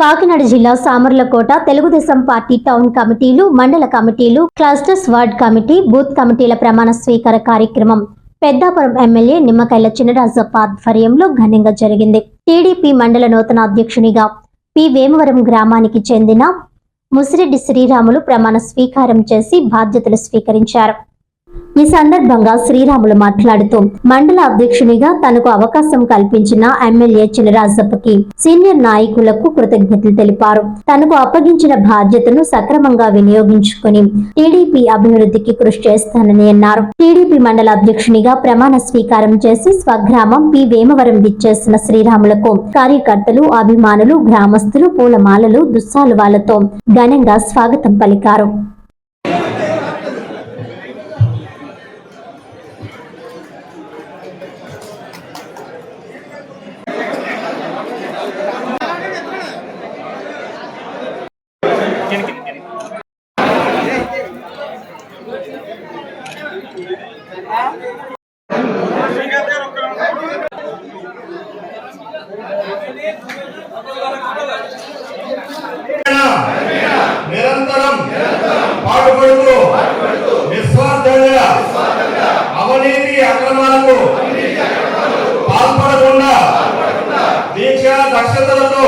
కాకినాడ జిల్లా Samarlakota Telugu Desam party town కమిటీలు మండల కమిటీలు క్లస్టర్స్ వార్డ్ కమిటీ బూత్ కమిటీల ప్రమాణ స్వీకార కార్యక్రమం. పెద్దాపురం ఎమ్మెల్యే నిమ్మకాయల చినరాజప్ప ఆధ్వర్యంలో ఘనంగా జరిగింది. టీడీపీ మండల నూతన అధ్యక్షునిగా పి. వేమవరం గ్రామానికి చెందిన ముసిరెడ్డి శ్రీరాములు ప్రమాణ స్వీకారం చేసి బాధ్యతలు స్వీకరించారు. ఈ సందర్భంగా శ్రీరాములు మాట్లాడుతూ మండల అధ్యక్షునిగా తనకు అవకాశం కల్పించిన ఎమ్మెల్యే చినరాజప్పకి సీనియర్ నాయకులకు కృతజ్ఞతలు తెలిపారు. తనకు అప్పగించిన బాధ్యతను సక్రమంగా వినియోగించుకుని టీడీపీ అభివృద్ధికి కృషి చేస్తానని అన్నారు. టీడీపీ మండల అధ్యక్షునిగా ప్రమాణ స్వీకారం చేసి స్వగ్రామం పి. వేమవరం విచ్చేసిన శ్రీరాములకు కార్యకర్తలు అభిమానులు గ్రామస్తులు పూలమాలలు దుస్సాలువాలతో ఘనంగా స్వాగతం పలికారు. నిరంతరం పాటుపడుతూ నిస్వార్థంగా అవినీతి అక్రమాలకు పాల్పడకుండా దీక్ష దక్షతలతో